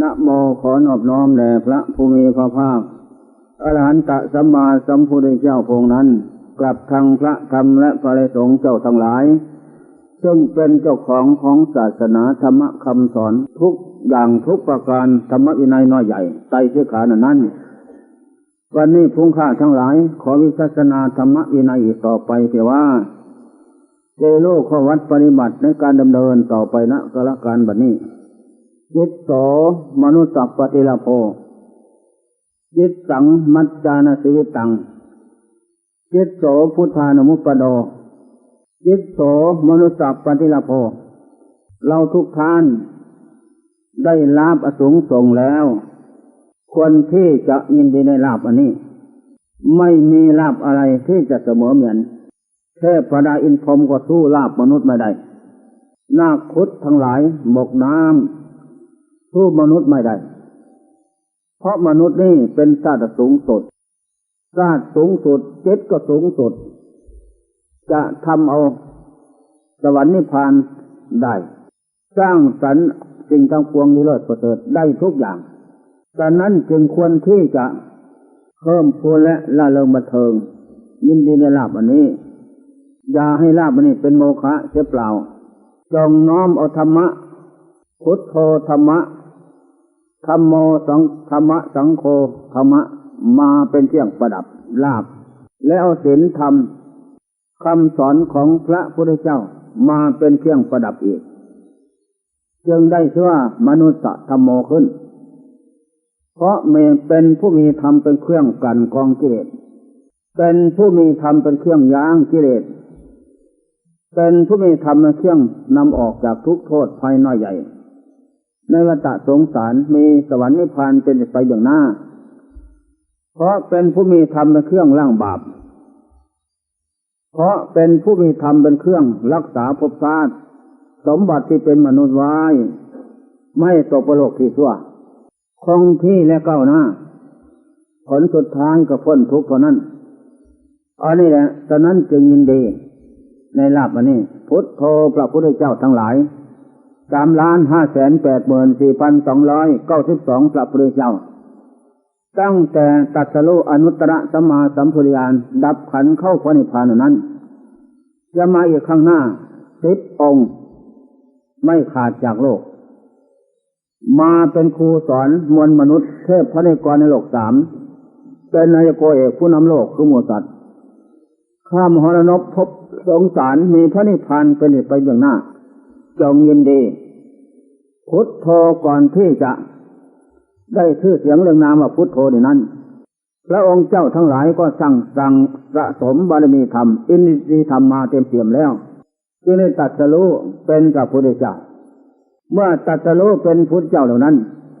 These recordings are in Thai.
นะโมขอนอบน้อมแด่พระภูมิพระภาค อรหันตสัมมาสัมพุทธเจ้าพงนั้น กลับทางพระธรรมและพระสงฆ์เจ้าทั้งหลาย ซึ่งเป็นเจ้าของของศาสนาธรรมคำสอนทุกอย่างทุกประการธรรมวินัยน้อยใหญ่ไตเชื้อขานั้น วันนี้พุ่งข้าทั้งหลาย ขอวิสัชนาธรรมวินัยต่อไปเพียว่าเจโลกขวัดปฏิบัติในการดำเนินต่อไปนะกละการบัดนี้ จิตโสมนุสัพปฏิลาโภจิตสังมัจจานสิวิตังจิตโสพุทธานุมุปปโดจิตโสมนุสัพปฏิลาโภเราทุกท่านได้ลาบอสูงส่งแล้ว ควรที่จะยินดีในลาบอันนี้ ไม่มีลาบอะไรที่จะเสมอเหมือนเทพระดาอินพรมก็สู้ลาบมนุษย์ไม่ได้นาคุดทั้งหลายบกน้ำ สู้มนุษย์ไม่ได้ เพราะมนุษย์นี่เป็นชาติสูงสุดชาติสูงสุดเจ็ดก็สูงสุด จะทำเอาสวรรค์นิพพานได้ สร้างสรรค์สิ่งทั้งปวงนี้เลิศประเสริฐได้ทุกอย่างดังนั้นจึงควรที่จะเพิ่มพูนและละเริงบันเทิง ยินดีในลาบอันนี้ อย่าให้ลาบอันนี้เป็นโมฆะเสียเปล่า จงน้อมเอาธรรมะพุทโธธรรมะ ธรรมโมสังธรรมะสังโฆธรรมะมาเป็นเครื่องประดับลาบ แล้วเอาศีลธรรมคำสอนของพระพุทธเจ้ามาเป็นเครื่องประดับอีก จึงได้ชื่อว่ามนุษย์ธรรมโมขึ้น เพราะเมเป็นผู้มีธรรมเป็นเครื่องกันกองกิเลสเป็นผู้มีธรรมเป็นเครื่องย้างกิเลสเป็นผู้มีธรรมเป็นเครื่องนำออกจากทุกโทษภายน้อยใหญ่ ในวัฏสงสารมีสวรรค์นิพพานเป็นไปอย่างหน้า เพราะเป็นผู้มีธรรมเป็นเครื่องล่างบาป เพราะเป็นผู้มีธรรมเป็นเครื่องรักษาภพชาติสมบัติที่เป็นมนุษย์ไว้ ไม่ตกประโลกที่ชั่วคงที่และก้าวหน้า ผลสุดท้ายก็พ้นทุกข์เท่านั้นอันนี้แหละตอนนั้นจึงยินดี ในลาบอันนี้ พุทโธพระพุทธเจ้าทั้งหลาย สามล้านห้าแสนแปดหมื่นสี่พันสองร้อยเก้าสิบสองพระพุทธเจ้า ตั้งแต่ตัดสโลอนุตตรสัมมาสัมพุทธญาณดับขันเข้าพระนิพพานนั้น จะมาอีกข้างหน้าสิบองค์ ไม่ขาดจากโลก มาเป็นครูสอนมวลมนุษย์เทพพระนิกรในโลกสามเป็นนายโกเอกผู้นำโลกคือหมูสัตว์ข้ามหรนบพบสงสารมีพระนิพพานเป็นไปเบื้องหน้า จงยินดี พุทโธก่อนที่จะ ได้ชื่อเสียงเรื่องนามว่าพุทโธนี่นั้น พระองค์เจ้าทั้งหลายก็สั่งสั่งสะสมบารมีธรรม อินทรีธรรมมาเต็มเปี่ยมแล้ว จึงได้ตัดสรู้เป็นกับพุทธเจ้า เมื่อตัดสรู้เป็นพุทธเจ้าเหล่านั้น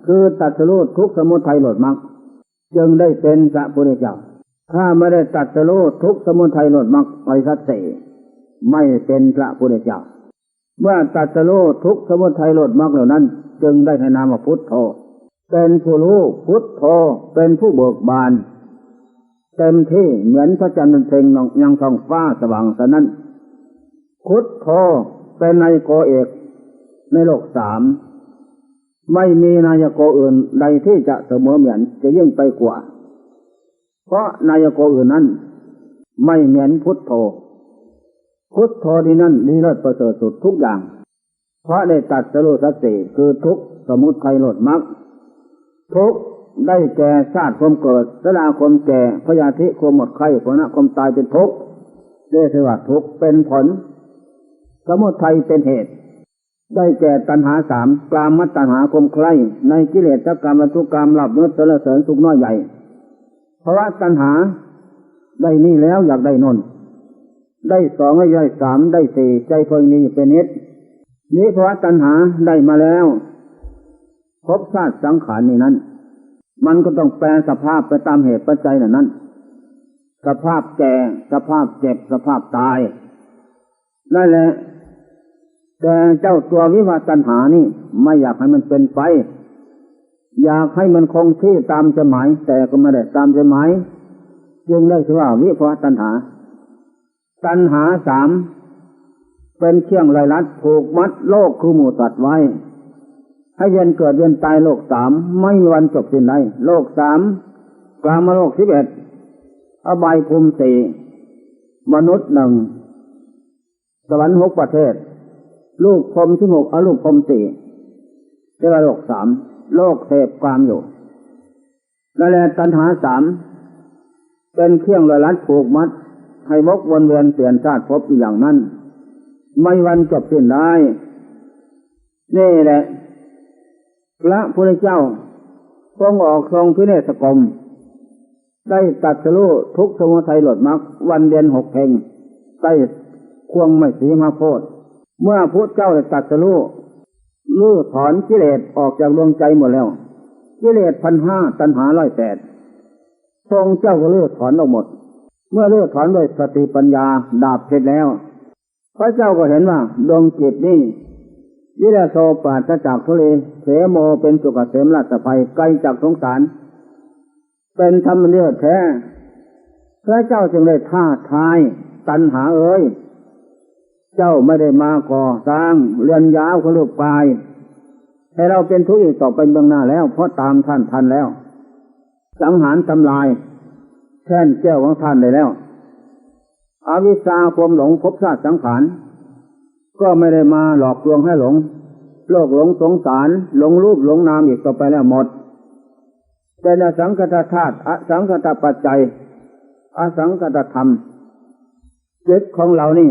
คือตัดสรู้ทุกสมุทัยหลดมักจึงได้เป็นพระพุทธเจ้า ถ้าไม่ได้ตัดสโลทุกสมุทัยหลดมักไปสัตเสไม่เป็นพระพุทธเจ้า เมื่อตัดสโลทุกสมุทัยหลดมักเหล่านั้น จึงได้ให้นามว่าพุทโธเป็นผู้รู้พุทโธเป็นผู้เบิกบาน เต็มที่เหมือนพระจันทร์เพ็งยังทองฟ้าสว่างสนั้นพุทโธเป็นนายโกเอกในโลกสามไม่มีนายโกอื่นใดที่จะเสมอเหมือนจะยิ่งไปกว่า เพราะนายโกอื่นนั้น ไม่เหมือนพุทโธ พุทโธที่นั่นนี่เลิศประเสริฐสุดทุกอย่าง เพราะได้ตัดสรุสัติคือทุกสมุทัยโลดมักทุกได้แก่ชาติความเกิดสลาความแก่พยาธิความหมดไข้ผลความตายเป็นทุกเรียกว่าทุกเป็นผล สมุทัยเป็นเหตุ ได้แก่ตัณหาสามกลามมัตตัณหาคมใครในกิเลสกรรมวัตถุกรรมหลับเนื้อเสริญสุขน้อยใหญ่ภาวะตัณหาได้นี่แล้วอยากได้นน ได้สองได้สามได้สี่ใจเพิ่งนี้เป็นนิดนี้ภาวะตัณหาได้มาแล้วพบชาติสังขารนี้นั้น มันก็ต้องแปลสภาพไปตามเหตุปัจจัยนั้นนั้นสภาพแก่สภาพเจ็บสภาพตายนั่นแหละแต่เจ้าตัววิวาตัณหานี่ไม่อยากให้มันเป็นไป อยากให้มันคงที่ตามจะหมาย แต่ก็ไม่ได้ตามจะหมาย จึงได้ชื่อว่าวิภวตัณหา ตัณหาสามเป็นเชี่ยงไรลัดผูกมัดโลกคือหมู่สัตว์ไว้ ให้เวียนเกิดเวียนตายโลกสามไม่มีวันจบสิ้นได้โลกสามกลางมาโลกสิบเอ็ดอบายภูมิสี่มนุษย์หนึ่งสวรรค์หกประเทศ ลูกพรมที่หกอลูกพรมสี่เรียกว่าโลกสามโลกเสพความอยู่นั่นแหละตัณหาสามเป็นเครื่องลอยลัดผูกมัด ให้วกวนเวียนเปลี่ยนชาติพอยู่อย่างนั้น ไม่วันจบสิ้นได้นี่แหละ พระพุทธเจ้าทรงออกทรงพิเนศกรมได้ตัดสรู้ทุกสมุทัยหลดมรรควันเดือนหกเพงได้ควงไม่สีมาโพดเมื่อพุทธเจ้าได้ตัดสรู้ลื้อถอนกิเลสออกจากดวงใจหมดแล้ว กิเลสพันห้าตัณหาร้อยแปดทรงเจ้าก็ลื้อถอนออกหมด เมื่อเลื้อถอนด้วยสติปัญญาดาบเพชรแล้ว พระเจ้าก็เห็นว่าดวงจิตนี่วิรโสปราศจากทุเลเสโมเป็นสุขเกษมราชภัยไกลจากสงสาร เป็นธรรมเนียแท้พระเจ้าจึงได้ท่าทายตันหาเอ้ย เจ้าไม่ได้มาก่อสร้างเรือนยาวขลูกปลาย ให้เราเป็นทุกข์อีกต่อไปเบื้องหน้าแล้ว เพราะตามท่านทันแล้ว สังหารทำลาย แท่นแก้วของท่านได้แล้ว อวิชชาความหลงภพชาติสังขาร ก็ไม่ได้มาหลอกลวงให้หลง โลกหลงสงสาร หลงรูปหลงนามอีกต่อไปแล้วหมด เป็นอสังคตธาตุอสังคตปัจจัย อสังคตธรรมจิตของเรานี่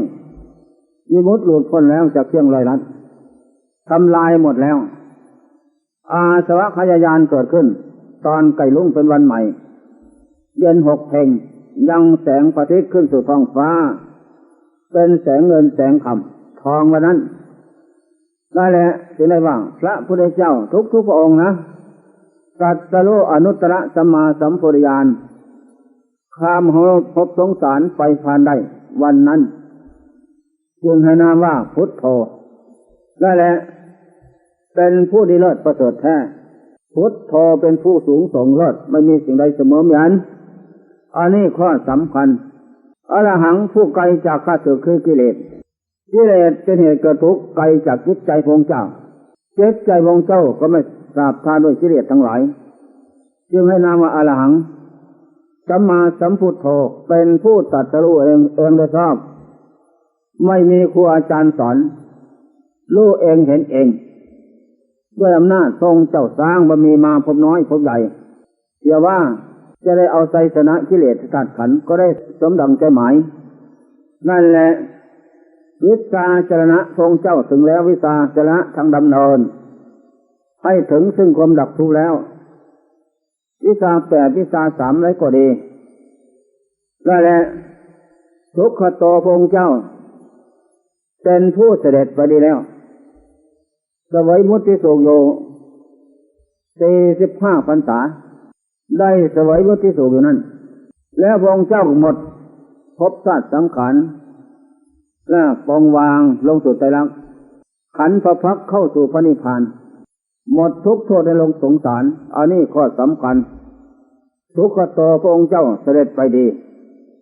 มีมุดหลุดพ้นแล้วจากเครื่องลอยลัดทำลายหมดแล้ว อาสวะขยายานเกิดขึ้น ตอนไก่ลุ่งเป็นวันใหม่ เย็นหกเพลงยังแสงพระอาทิตขึ้นสู่ท้องฟ้า เป็นแสงเงินแสงคำทองวันนั้นได้แหละจึงได้ว่าพระพุทธเจ้าทุกทุกพระองค์นะตัดสโลอนุตตรสัมมาสัมพุทธญาณข้ามหัวพบสงสารไปผ่านได้ วันนั้น จึงให้นามว่าพุทธโธได้แหละเป็นผู้ดีเลิศประเสริฐแท้ พุทธโธเป็นผู้สูงส่งเลิศไม่มีสิ่งใดเสมอเหมือน อันนี้ข้อสำคัญอรหังผู้ไกลจากข้าศึกคือกิเลส กิเลสเป็นเหตุเกิดทุกข์ไกลจากจิตใจพงเจ้าจิตใจพงเจ้าก็ไม่ทราบทานด้วยกิเลสทั้งหลาย จึงให้นามว่าอรหังสัมมาสัมพุทโธเป็นผู้ตัดสู้เองเองโดยชอบไม่มีครูอาจารย์สอน รู้เองเห็นเอง ด้วยอำนาจทรงเจ้าสร้างบารมีมาพบน้อยพบใหญ่เดียวว่า จะได้เอาใจชนะกิเลสตัดขันก็ได้สมดังใจหมาย นั่นแหละวิสาจรณะทรงเจ้าถึงแล้ววิสาจรณะทางดำเนิน ให้ถึงซึ่งความดับทุกข์แล้ว วิสาแปดวิสาสามไรก็ดีนั่นแหละทุกขโตพงเจ้า เป็นผู้เสด็จไปดีแล้วสวัยมุติสุโยสี่สิบห้าพรรษา ได้สวยวุฒิสุขอยู่นั่นแล้วพระองค์เจ้าหมดพบชาติสังขารแล้วปองวางลงสู่ใจรักขันพระพักเข้าสู่พระนิพพาน หมดทุกโทษในลงสงสาร อันนี้ข้อสำคัญ ทุกขโตพระองค์เจ้าเสด็จไปดี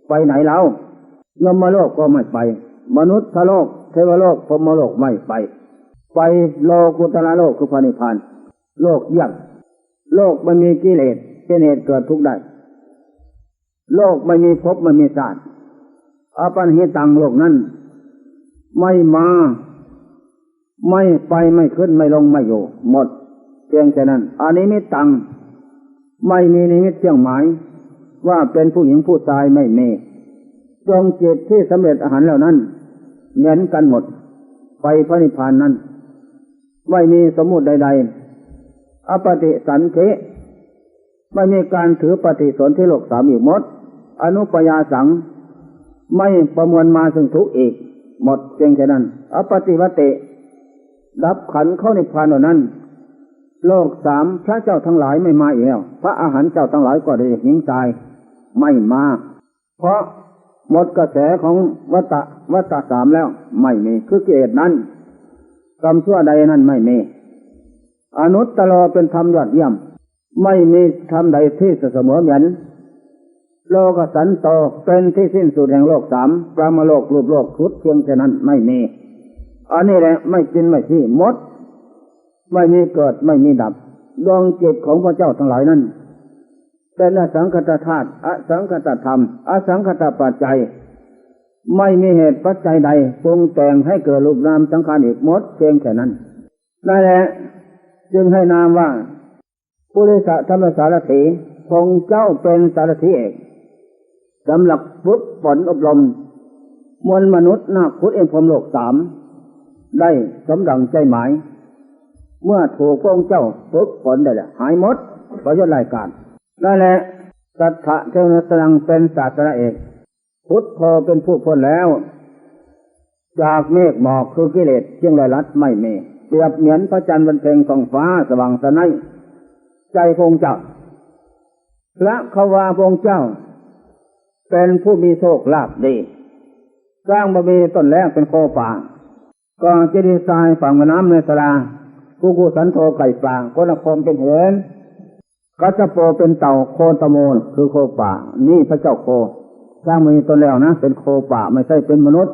ไปไหนแล้วยมโลกก็ไม่ไป มนุษย์โลก เทวโลกพรมโลกไม่ไป ไปโลกุตระโลกคือพระนิพพาน โลกเยี่ยมโลกไม่มีกิเลส เป็นเหตุเกิดทุกข์ได้ โลกไม่มีภพไม่มีชาติอปันหิตังโลกนั้น ไม่มา ไม่ไปไม่ขึ้นไม่ลงไม่อยู่ หมดเพียงแค่นั้นอันนี้ไม่ตัง ไม่มีนิมิตเที่ยงหมาย ว่าเป็นผู้หญิงผู้ชายไม่มีดวงจิตที่สำเร็จอาหารเหล่านั้นเหมือนกันหมด ไปพระนิพพานนั้น ไม่มีสมมุติใด ๆ อปฏิสันเท ไม่มีการถือปฏิสนธิโลกสามอีกหมด อนุปยาสัง ไม่ประมวลมาซึ่งทุกอีก หมดเพียงแค่นั้น อปฏิวัติดับขันเข้าในพานเหล่านั้น โลกสามพระเจ้าทั้งหลายไม่มาอีกแล้ว พระอาหารเจ้าทั้งหลายก็ได้หิงใจไม่มา เพราะหมดกระแสของวัตะวัตะสามแล้ว ไม่มี คือเกตนั้นกรรมชั่วใดนั้นไม่มี อนุตตรเป็นธรรมยอดเยี่ยม ไม่มีธรรมใดที่เสมอเหมือน โลกสันโตเป็นที่สิ้นสุดแห่งโลกสามปรามโลกรูปโลกทุดเพียงแค่นั้นไม่มี อันนี้แหละไม่กินไม่ที่มด ไม่มีเกิดไม่มีดับดวงจิตของพระเจ้าทั้งหลายนั้นเป็นอสังคตธาตุอสังคตธรรม อสังคตปัจจัย ไม่มีเหตุปัจจัยใดปรุงแต่งให้เกิดรูปนามสังขารอีกมดเพียงแค่นั้นนั่นแหละจึงให้นามว่า ปุริสธรรมสารถีคงเจ้าเป็นสารถีเอกสำหรับฝึกฝนอบรม มวลมนุษย์นาคุดเอ็มพรมโลกสามได้สมดังใจหมาย เมื่อถูกพระเจ้าฝึกฝนได้แล้วหายหมดประโยชน์รายการนั่นแหละสัทธะเทวสรังเป็นศาสนาเอกพุทธพอเป็นผู้พ้นแล้ว จากเมฆหมอกคือกิเลสเชียงรายรัดไม่มีเปรียบเหมือนพระจันทร์บนเพ็งของฟ้าสว่างสนัย ใจพงเจ้าพระขวาพงเจ้า เป็นผู้มีโชคลาภดี สร้างบะมีต้นแรกเป็นโคป่าก่อนจะดีไซน์ฝั่งแม่น้ำในสลากูกูสันโทไก่ป่าคนละคมเป็นเห็นกัจโปเป็นเต่าโคตะโมนคือโคป่า นี่พระเจ้าโค สร้างมีต้นแล้วนะ เป็นโคป่าไม่ใช่เป็นมนุษย์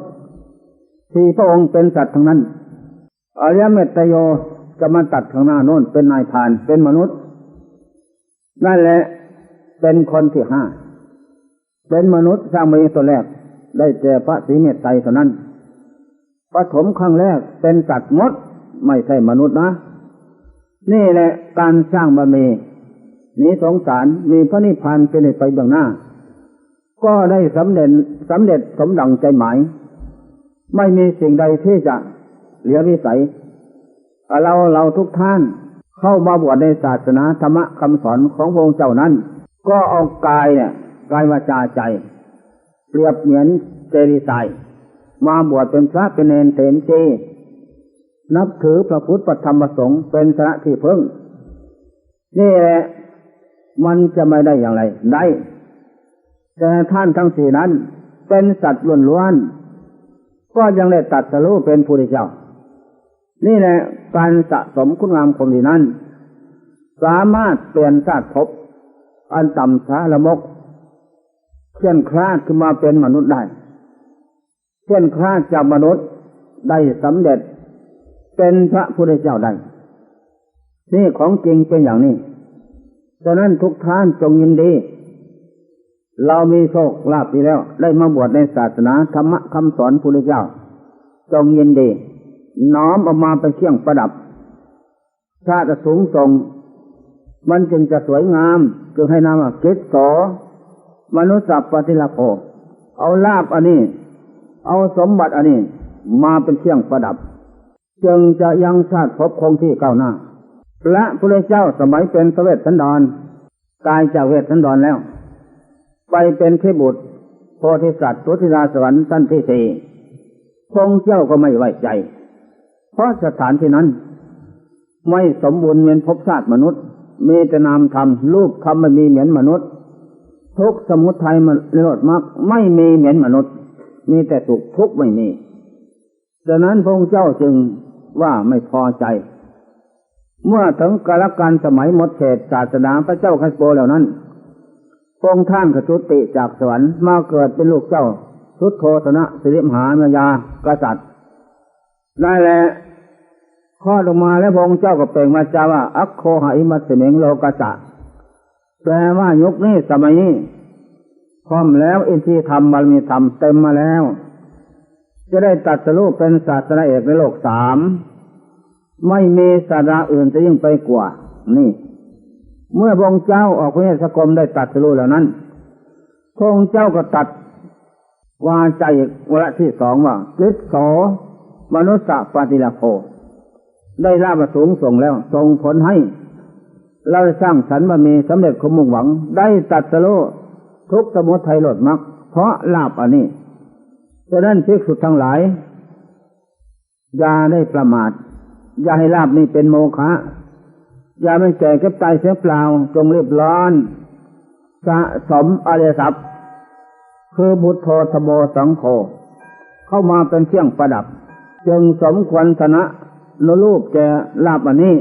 ที่พระองค์เป็นสัตว์ทั้งนั้นอริยเมตโยจะมาตัดข้างหน้าโน้นเป็นนายพานเป็นมนุษย์ นั่นแหละ เป็นคนที่ห้า เป็นมนุษย์สร้างมีตัวแรก ได้แก่พระศรีเมตไตรเท่านั้นปฐมครั้งแรกเป็นสัตว์มด ไม่ใช่มนุษย์นะ นี่แหละการสร้างบารมีนี้สงสารมีพระนิพพานเป็นไปเบื้องหน้า ก็ได้สำเร็จสำเร็จสมดังใจหมาย ไม่มีสิ่งใดที่จะเหลือวิสัย เราเราทุกท่าน เข้ามาบวชในศาสนาธรรมคำสอนของพระองค์เจ้านั้น ก็เอากายเนี่ยกายวาจาใจ เปรียบเหมือนเจดีย์ทรายมาบวชเป็นพระเป็นเนนเถนเจนับถือพระพุทธธรรมประสงค์เป็นสระที่พึ่ง นี่แหละมันจะไม่ได้อย่างไร ได้ แต่ท่านทั้งสี่นั้น เป็นสัตว์ล้วนๆก็ยังได้ตัดสรู้เป็นผู้ดีเจ้า นี่แหละการสะสมคุณงามความดีนั้น สามารถเปลี่ยนชาติภพอันต่ำช้าละมกเคลื่อนคลาดขึ้นมาเป็นมนุษย์ได้เช่อนคลาดจากมนุษย์ได้สำเร็จ เป็นพระพุทธเจ้าได้นี่ของจริงเป็นอย่างนี้ฉะนั้นทุกท่านจงยินดี เรามีโชคลาภดีแล้ว ได้มาบวชในศาสนาธรรมคำสอนพุทธเจ้า จงยินดี น้อมออกมาเป็นเครื่องประดับชาติสูงส่ง มันจึงจะสวยงาม จึงให้นามว่ากิจโสมนุษย์สัพปฏิลโภเอาลาบอันนี้ เอาสมบัติอันนี้ มาเป็นเครื่องประดับ จึงจะยังชาติพบคงที่ก้าวหน้าพระพุทธเจ้าสมัยเป็นสเวตสันดรตายจากเวทสันดรแล้ว ไปเป็นเทบุตรโพธิสัตว์ตุทิราสวรรค์สั้นที่สี่พงเจ้าก็ไม่ไว้ใจ เพราะสถานที่นั้น ไม่สมบูรณ์เหมือนภพชาติมนุษย์ มีแต่นามธรรมรูปธรรมไม่มีเหมือนมนุษย์ ทุกสมุทัยมันเลอดมากไม่มีเหมือนมนุษย์ มีแต่สุขทุกไม่มีดังนั้นพงเจ้าจึงว่าไม่พอใจ เมื่อถึงกาลการสมัยหมดเขตศาสนาพระเจ้าคัสโปแล้วนั้นพงท่านขจุติจากสวรรค์มาเกิดเป็นลูกเจ้าทุตโทสนะสิริมหามายากษัตริย์ ได้แหละข้อลงมาแล้วพงค์เจ้าก็เปล่งมาจาว่าอัคโคหอิมัสเมงโลกษัตริย์แปลว่ายุคนี้สมัยนี้พร้อมแล้วอินทรีธรรมบารมีธรรมเต็มมาแล้ว จะได้ตัดสรุปเป็นศาสนาเอกในโลกสามไม่มีสาระอื่นจะยิ่งไปกว่า นี่ เมื่อพระองค์เจ้าออกพระเนสกรมได้ตัดสู้แล้วนั้นพระองค์เจ้าก็ตัดวาใจวระที่สองว่ากิสโส มนุษย์ปฏิลาโภได้ลาบสูงส่งแล้วส่งผลให้ เราสร้างสรรค์มามีสำเร็จคมมุ่งหวัง ได้ตัดสโลทุกสมุทัยหลดมักเพราะลาบอันนี้ฉะนั้นภิกษุทั้งหลายอย่าได้ประมาท อย่าให้ลาบนี่เป็นโมฆะอย่าไม่แก่เก็บตายเสียเปล่า จงเรียบร้อน สะสมอริยทรัพย์คือบุตโธธโมสังโฆเข้ามาเป็นเครื่องประดับ จึงสมควรชนะนรูปแก่ลาบอันนี้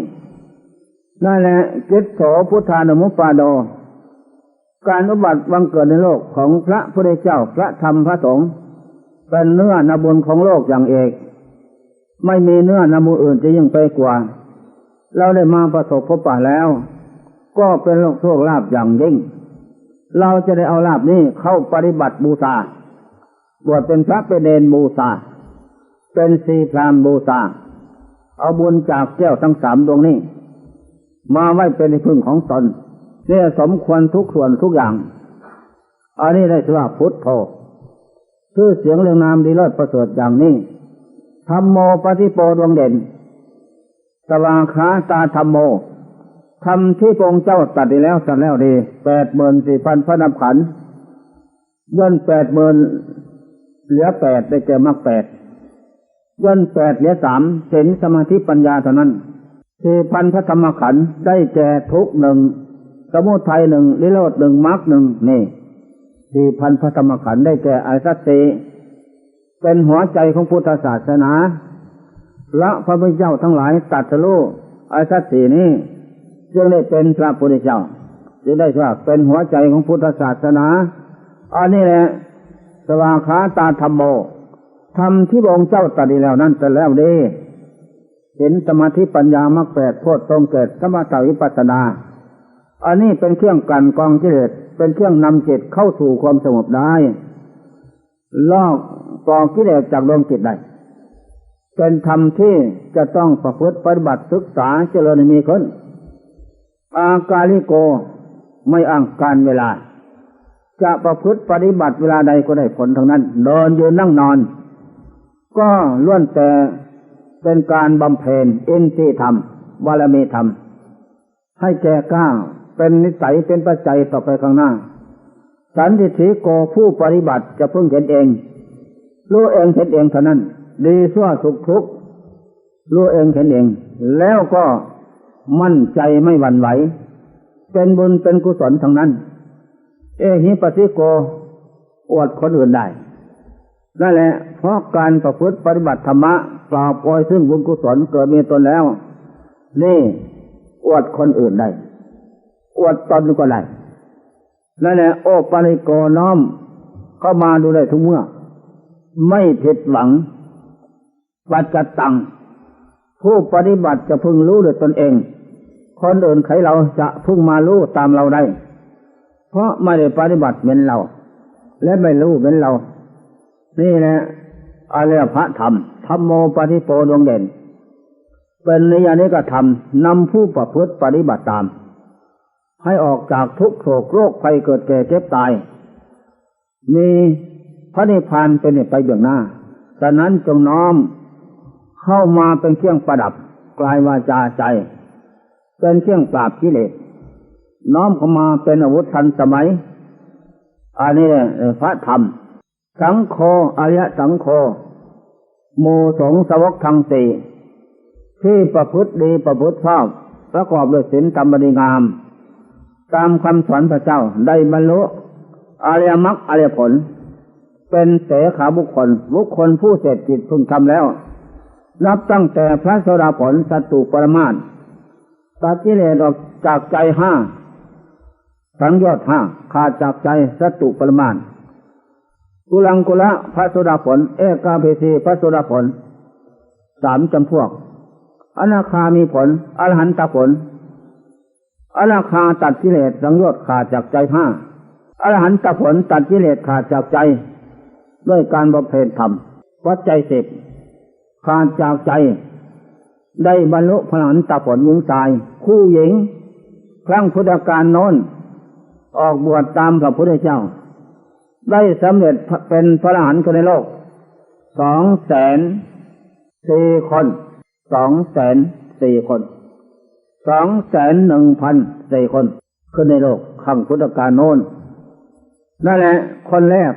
นั่นแหละกิจโสพุทธานุมุปาโด การอุบัติวังเกิดในโลกของพระพุทธเจ้าพระธรรมพระสงฆ์เป็นเนื้อนาบุญของโลกอย่างเอก ไม่มีเนื้อนามูอื่นจะยิ่งไปกว่า เราได้มาประสบพบป่าแล้ว ก็เป็นโลกโชคลาภอย่างยิ่ง เราจะได้เอาลาบนี้เข้าปฏิบัติบูชาบวชเป็นพระเป็นเนนบูชา เป็นสีพรามบูชาเอาบุญจากแก้วทั้งสามดวงนี้ มาไว้เป็นพึ่งของตนเนี่ยสมควรทุกส่วนทุกอย่าง อันนี้ได้ชื่อว่าพุทธโธชื่อเสียงเรียงนามดีเลิศประเสริฐอย่างนี้ธรรมโมปฏิโปดวงเด่นสวาขาตาธรรมโมทำที่พระองค์เจ้าตัดดีแล้วตัดแล้วดีแปดหมื่นสี่พันพระนำขันย่นแปดหมื่นเหลือแปดได้แก่มรรคแปด ย่นแปดเหลือสามเห็นสมาธิปัญญาเท่านั้นสี่พันพระธรรมขันธ์ได้แก่ทุกหนึ่งสมุทัยหนึ่งลิโรดหนึ่งมรรคหนึ่งนี่สี่พันพระธรรมขันธ์ได้แก่อริสัตสีเป็นหัวใจของพุทธศาสนาละพระพุทธเจ้าทั้งหลายตัดสรู้อริสัตสีนี้จึงได้เป็นพระพุทธเจ้าจึงได้ว่าเป็นหัวใจของพุทธศาสนาอันนี้แหละสวางขาตาธรรมโม ทำที่องค์เจ้าตัดีแล้วนั่นแต่แล้วดีเห็นสมาธิปัญญามรรคแปดโพชตรงเกิดสมถาวิปัสนา อันนี้เป็นเครื่องกันกองกิเลสเป็นเครื่องนำจิตเข้าสู่ความสงบได้ ลอกกองกิเลสจากดวงจิตได้ เป็นธรรมที่จะต้องประพฤติปฏิบัติศึกษาเจริญมีขึ้น อากาลิโกไม่อ้างการเวลา จะประพฤติปฏิบัติเวลาใดก็ได้ผลทั้งนั้นเดินยืนนั่งนอน ก็ล้วนแต่เป็นการบำเพ็ญอินทรีธรรมบารมีธรรม ให้แก่ก้าเป็นนิสัยเป็นปัจจัยต่อไปข้างหน้า สันติถีโกผู้ปฏิบัติจะเพึ่งเห็นเอง รู้เองเห็นเองเท่านั้น ดีสั่วสุขทุกข์รู้เองเห็นเอง แล้วก็มั่นใจไม่หวั่นไหว เป็นบุญเป็นกุศลทั้งนั้น เอหิปัสสิโกอวดคนอื่นได้ นั่นแหละ เพราะการประพฤติปฏิบัติธรรมะปราบปล่อยซึ่งบุญกุศลเกิดมีตนแล้ว นี่อวดคนอื่นได้ อวดตนก็ได้นั่นแหละโอปาริโกน้อม เข้ามาดูได้ทุกเมื่อ ไม่ผิดหวัง ปัจจตัง ผู้ปฏิบัติจะพึงรู้ด้วยตนเอง คนอื่นใครเราจะพึงมารู้ตามเราได้ เพราะไม่ได้ปฏิบัติเหมือนเรา และไม่รู้เหมือนเรา นี่แหละอะไรพระธรรมธรรมโมปฏิโปดวงเด่น เป็นนิยานิกธรรมนำผู้ประพฤติปฏิบัติตาม ให้ออกจากทุกโศกโรคภัยเกิดแก่เจ็บตาย มีพระนิพพานเป็นไปเบื้องหน้าฉะนั้นจงน้อมเข้ามาเป็นเครื่องประดับกลายวาจาใจ เป็นเครื่องปราบกิเลสน้อมเข้ามาเป็นอาวุธทันสมัย อันนี้พระธรรม สังโฆอริยสังโฆโมสงสวกทังสีที่ประพฤติดีประพฤติชอบประกอบด้วยศีลธรรมดีงาม ตามคำสอนพระเจ้าได้บรรลุอริยมรรคอริยผล เป็นเสขาบุคคล บุคคลผู้เสร็จจิตพึงทำแล้ว นับตั้งแต่พระโสดาผลสัตตุปรมาตตัดกิเลสออกจากใจห้าสังยอดห้าขาดจากใจสัตตุปรมาต กุลังกุละพระโสดาผล เอกาเพสีพระโสดาผล สามจำพวก อนาคามีผล อรหันตผล อนาคาตัดกิเลสสังโยชน์ขาดจากใจห้าอรหันตผลตัดกิเลสขาดจากใจ ด้วยการบำเพ็ญธรรมวัดใจสิบขาดจากใจ ได้บรรลุพระอรหันตผลหญิงชาย คู่หญิง ครั้งพุทธกาลโน้น ออกบวชตามพระพุทธเจ้า ได้สำเร็จเป็นพระอรหันต์คนในโลกสองแสนสี่คนสองแสนสี่คนสองแสนหนึ่งพันสี่คนขึ้นในโลกขังพุทธกาลโน้นนั่นแหละ คนแรก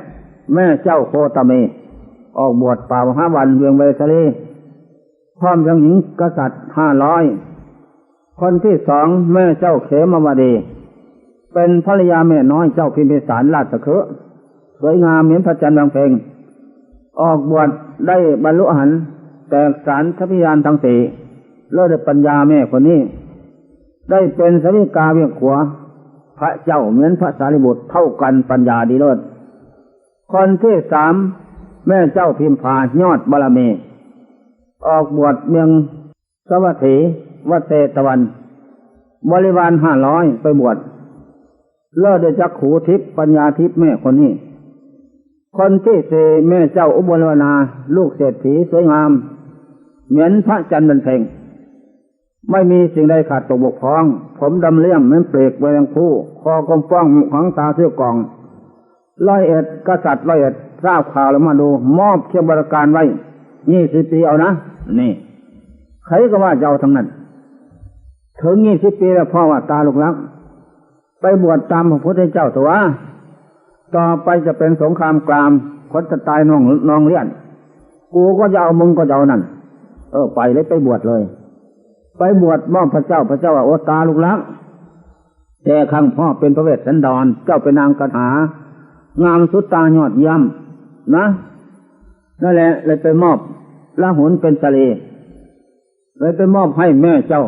แม่เจ้าโคตเมออกบวชป่าห้าวันเวียงเวสลีพร้อมยังหญิงกษัตริย์ห้าร้อยคนที่สองแม่เจ้าเขมวดี เป็นภรรยาแม่น้อยเจ้าพิมพิสารราชเคือ สวยงามเหมือนพระจันทร์บางเพลง ออกบวชได้บรรลุหันแต่สารทพยานทั้งสี่เลิศปัญญาแม่คนนี้ ได้เป็นสวิกาเวียงขวาพระเจ้าเหมือนพระสารีบุตรเท่ากันปัญญาดีเลิศคนที่สามแม่เจ้าพิมพายอดบารมีออกบวชเมืองสวัสดีวัดเตตะวัน บริวารห้าร้อยไปบวชเลิศเดจักขูทิพย์ปัญญาทิพย์แม่คนนี้ คนที่สี่แม่เจ้าอุบลวนา ลูกเศรษฐีสวยงาม เหมือนพระจันทร์บรรเพ็งไม่มีสิ่งใดขาดตกบกพร่อง ผมดำเลี่ยมเหมือนเปลกใบยังคู่ คอกลมป้องหางตาเสื้อกอง ร้อยเอ็ดกษัตริย์ร้อยเอ็ดทราบข่าวแล้วมาดู มอบเทียบบริการไว้ยี่สิบปีเอานะ นี่ ใครก็ว่าจะเอาทั้งนั้น ถึงยี่สิบปีแล้วพ่อว่าตาลูกลัก ไปบวชตามพระพุทธเจ้าตัว ต่อไปจะเป็นสงครามกลามคนจะตายนองนองเลี้ยนกูก็จะเอามึงก็จะเอานั่น เออ ไปเลยไปบวชเลย ไปบวชมอบพระเจ้าพระเจ้าว่าโอตาลูกลักแต่ข้างพ่อเป็นพระเวสสันดรเจ้าเป็นนางกระถางามสุดตายอดเยี่ยมนะนั่นแหละเลยไปมอบละหุนเป็นสะเลเลยไปมอบให้แม่เจ้า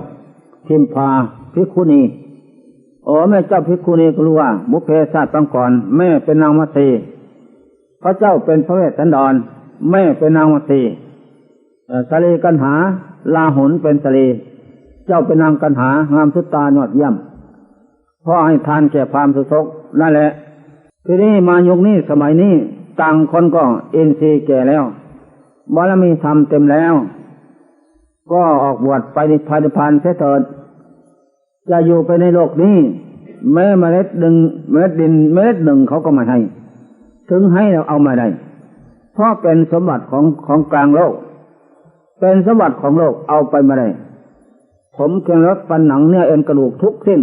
พิมพาพิคุณี โอ้แม่เจ้าพิคุณีก็รู้ว่าบุเพศาสตร์ตั้งก่อน แม่เป็นนางมัตสีพระเจ้าเป็นพระเวสสันดร แม่เป็นนางมัตสีสะเลกันหา ลาหุนเป็นสะเลเจ้าเป็นนางกันหางามสุดตายอดเยี่ยมพ่อให้ทานแก่ความสุขนั่นแหละ ทีนี้มายุคนี้สมัยนี้ต่างคนก็เอ็นซีแก่แล้วบารมีทำเต็มแล้ว ก็ออกบวชไปในพานิพานเสถิด จะอยู่ไปในโลกนี้แม้เมล็ดดึงเมล็ดดินเมล็ดหนึ่งเขาก็ม่ให้ ถึงให้เราเอามาได้เพราะเป็นสมบัติของของกลางโลก เป็นสมบัติของโลกเอาไปมาได้ผมเครื่องรถฟันหนังเนื้อเอ็นกระดูกทุกสิ้น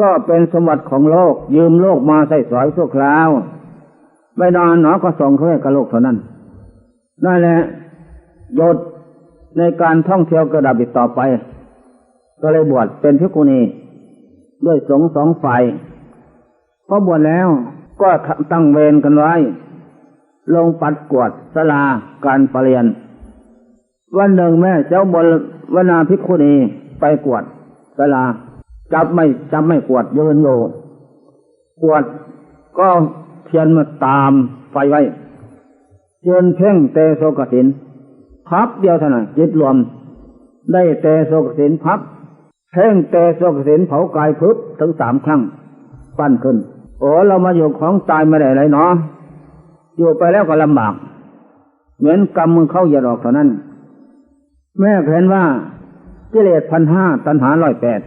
ก็เป็นสมบัติของโลก ยืมโลกมาใส่สอยชั่วคราวไม่นานหนอก็ส่งเขาให้กับโลกเท่านั้นนั่นแหละยศในการท่องเที่ยวกระดับอีกต่อไป ก็เลยบวชเป็นพิกุณีด้วยสงสองฝ่ายพอบวชแล้วก็ตั้งเวรกันไว้ ลงปัดกวดสลาการปรเรียน วันหนึ่งแม่เจ้าบนวนาพิกุณีไปกวดสลาจับไม่จับไม่กวดยืนโยกวดก็เทียนมาตามไฟไว้เชิญเพ่งเตโสกสินพับเดียวเท่านั้นจิตรวม ได้เตโสกสินพับ เพ่งเตโสกสินเผากายพึบถึงสามครั้ง ปั้นขึ้น โอ้เรามาอยู่ของตายไม่ได้เลยเนาะอยู่ไปแล้วก็ลำบาก เหมือนกำมือเข้าเหยียดออกเท่านั้น แม่เห็นว่ากิเลสพันห้าตัณหาร้อยแปด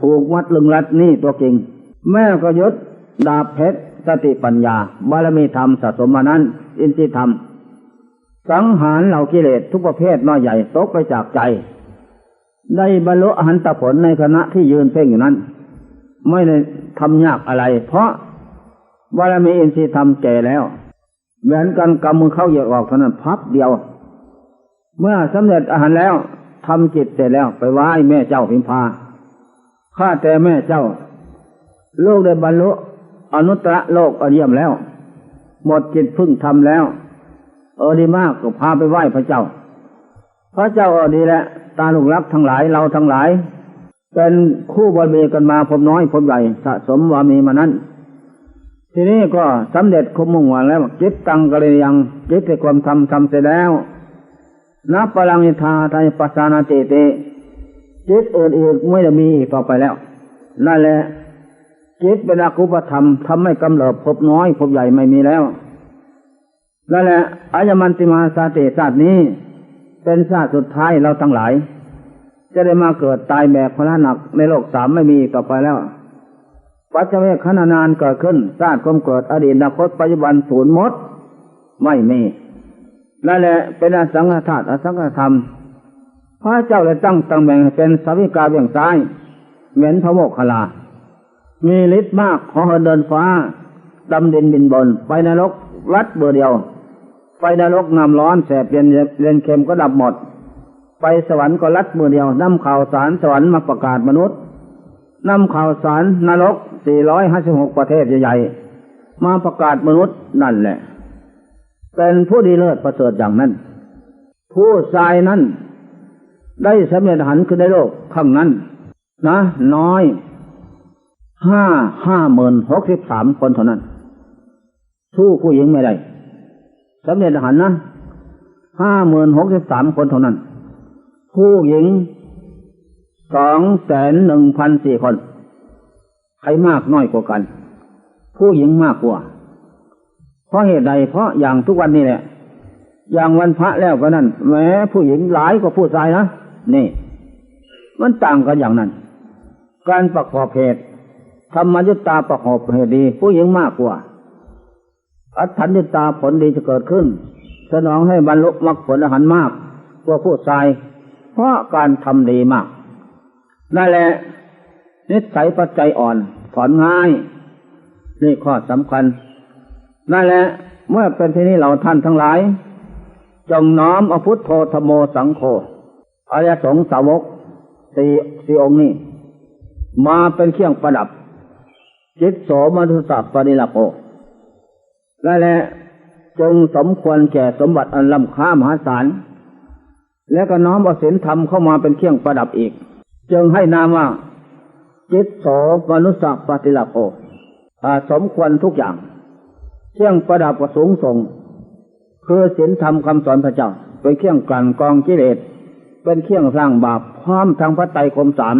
ผูกมัดลึงรัดนี่ตัวจริง แม่ก็ยศดาบเพชรสติปัญญา บารมีธรรมสะสมมานั้น อินทรีธรรม สังหารเหล่ากิเลสทุกประเภทน้อยใหญ่ตกไปจากใจ ได้บรรลุอหันตผลในคณะที่ยืนเพ่งอยู่นั้น ไม่ได้ทำยากอะไร เพราะบารมีอินทรีธรรมแก่แล้ว เหมือนกันกำมือเข้าเหยียดออกเท่านั้นพับเดียว เมื่อสำเร็จอาหารแล้วทำจิตเสร็จแล้วไปไหว้แม่เจ้าพิมพาข้าแต่แม่เจ้า โลกได้บรรลุอนุตตรโลกอเยี่ยมแล้ว หมดจิตพึ่งทำแล้ว เออดีมากก็พาไปไหว้พระเจ้า พระเจ้าเออดีแหละ ตาลุกรักทั้งหลายเราทั้งหลาย เป็นคู่บริเวกันมาผมน้อยผมใหญ่สะสมวามีมานั้น ทีนี้ก็สำเร็จคุมมุ่งหวังแล้วจิตตังกะเลยยังจิตในความทำทำเสร็จแล้วนับพลังอิทาทายปัสานาเตเตจิตอื่นอีกไม่ได้มีอีกต่อไปแล้วนั่นแหละจิตเป็นอกุปธรรมทำให้กำเริบพบน้อยพบใหญ่ไม่มีแล้วนั่นแหละอายมันติมาสาเตศาสตร์นี้ เป็นชาติสุดท้ายเราทั้งหลาย จะได้มาเกิดตายแบบพระหนักในโลกสามไม่มีต่อไปแล้วปัจเจกขณานานเกิดขึ้นชาติความเกิดอดีตอนาคตปัจจุบันศูนย์หมด ไม่มีนั่นแหละเป็นอสังฆธาตุอสังฆธรรม พระเจ้าเลยตั้งตำแหน่งเป็นสวิกาเบี่ยงซ้ายเหมือนพระโมกขลา มีฤทธิ์มากขอเดินฟ้าดำดินบินบนไฟนรกวัดเบอร์เดียว ไฟนรกน้ำร้อนแสบเย็นเย็นเค็มก็ดับหมด ไปสวรรค์ก็ลัดมือเดียวนำข่าวสารสวรรค์มาประกาศมนุษย์นำข่าวสารนรก 456 ประเทศใหญ่ๆ มาประกาศมนุษย์นั่นแหละ เป็นผู้ดีเลิศประเสริฐอย่างนั้น ผู้ชายนั้น ได้สำเร็จหันขึ้นในโลกข้างนั้น นะ น้อยห้าห้าหมื่นหกสิบสามคนเท่านั้น สู้ผู้หญิงไม่ได้ สำเร็จหันนะห้าหมื่นหกสิบสามคนเท่านั้น ผู้หญิงสองแสนหนึ่งพันสี่คน ใครมากน้อยกว่ากัน ผู้หญิงมากกว่า เพราะเหตุใดเพราะอย่างทุกวันนี้แหละ อย่างวันพระแล้วก็นั่นแม้ผู้หญิงหลายกว่าผู้ชายนะนี่ มันต่างกันอย่างนั้น การประกอบเหตุธรรมยุตตาประกอบเหตุดี ผู้หญิงมากกว่า อัตถัญญตาผลดีจะเกิดขึ้น สนองให้บรรลุมรรคผลอาหารมากกว่าผู้ชาย เพราะการทำดีมาก นั่นแหละ นิสัยปัจจัยอ่อน ถอนง่าย นี่ข้อสำคัญ นั่นแหละ เมื่อเป็นที่นี้เราท่านทั้งหลาย จงน้อมอพุทโธธโมสังโฆอริยสงสาวกสี่สี่องค์นี้ มาเป็นเครื่องประดับ จิตโสมนุสัพปนิลโกนั่นแหละจงสมควรแก่สมบัติอันล้ำค่ามหาศาล แล้วก็น้อมเอาศีลธรรมเข้ามาเป็นเครื่องประดับอีก จึงให้นามว่า จิตโสมนุสัพปฏิลโกสมควรทุกอย่าง เครื่องประดับก็สูงส่ง คือศีลธรรมคำสอนพระเจ้า เป็นเครื่องกลั่นกรองกิเลส เป็นเครื่องสร้างบาปพร้อมทางพระไตรคมสาม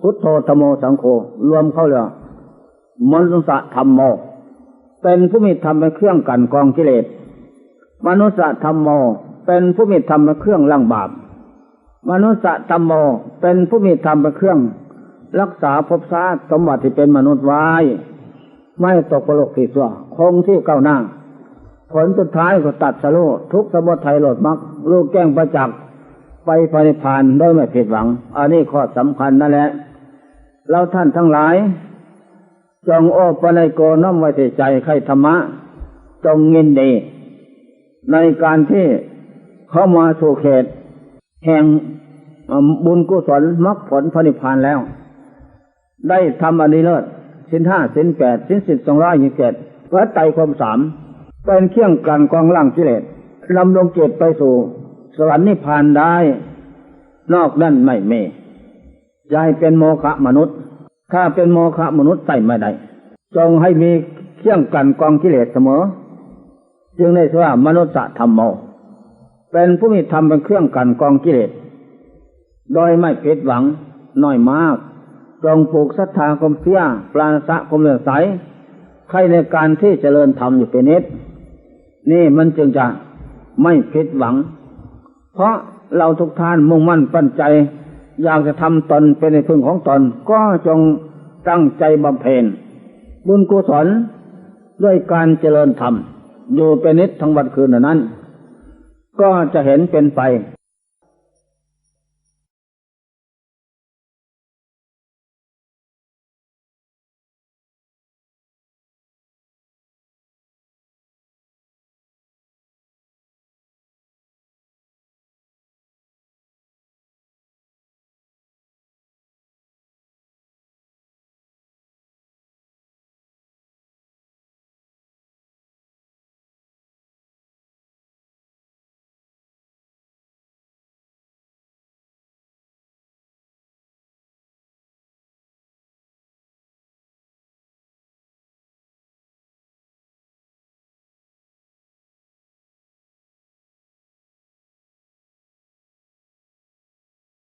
พุทโธธโมสังโฆรวมเข้าเลยมนุสธรรมโม เป็นผู้มีธรรมเป็นเครื่องกันกองกิเลส มนุสธรรมโม เป็นผู้มีธรรมเป็นเครื่องล้างบาป มนุสธรรมโม เป็นผู้มีธรรมเป็นเครื่อง รักษาภพชาติสมบัติที่เป็นมนุษย์ไว้ ไม่ตกประโลกที่ตัวคงที่ก้าวหน้า ผลสุดท้ายก็ตัดสโลทุกสมุทัยโลดมักลูกแก้งประจักษ์ไปปฏิพานได้ไม่ผิดหวัง อันนี้ข้อสำคัญนั่นแหละ เราท่านทั้งหลาย จงโอปนัยโกน้อมไว้ในใจใครธรรมะ จงยินดี ในการที่เข้ามาสู่เขต แห่งบุญกุศลมรรคผลพระนิพพานแล้ว ได้ทำอันนี้เลิศสินห้าสินแปดสินสิบสองร้อยยี่สิบเจ็ดพระไตรความสามเป็นเครื่องกลั่นกองล่างกิเลสลำลงเกตไปสู่ สวรรค์นิพพานได้ นอกนั้นไม่มียายเป็นโมฆะมนุษย์ ถ้าเป็นโมฆะมนุษย์ใส่ไม่ได้ จงให้มีเครื่องกันกองกิเลสเสมอ จึงได้ชื่อว่ามนุษย์ธรรมโม เป็นผู้มีธรรมเป็นเครื่องกันกองกิเลส โดยไม่ผิดหวังน้อยมาก จงปลูกศรัทธาคมเสียปราณสะคมเลื่อมใสใครในการที่เจริญธรรมอยู่เป็นนิดนี่มันจึงจะไม่ผิดหวัง เพราะเราทุกท่านมุ่งมั่นปั้นใจ อยากจะทำตนเป็นในพึ่งของตนก็จงตั้งใจบำเพ็ญบุญกุศลด้วยการเจริญธรรม อยู่เป็นนิดทั้งวันคืนนั้น ก็จะเห็นเป็นไป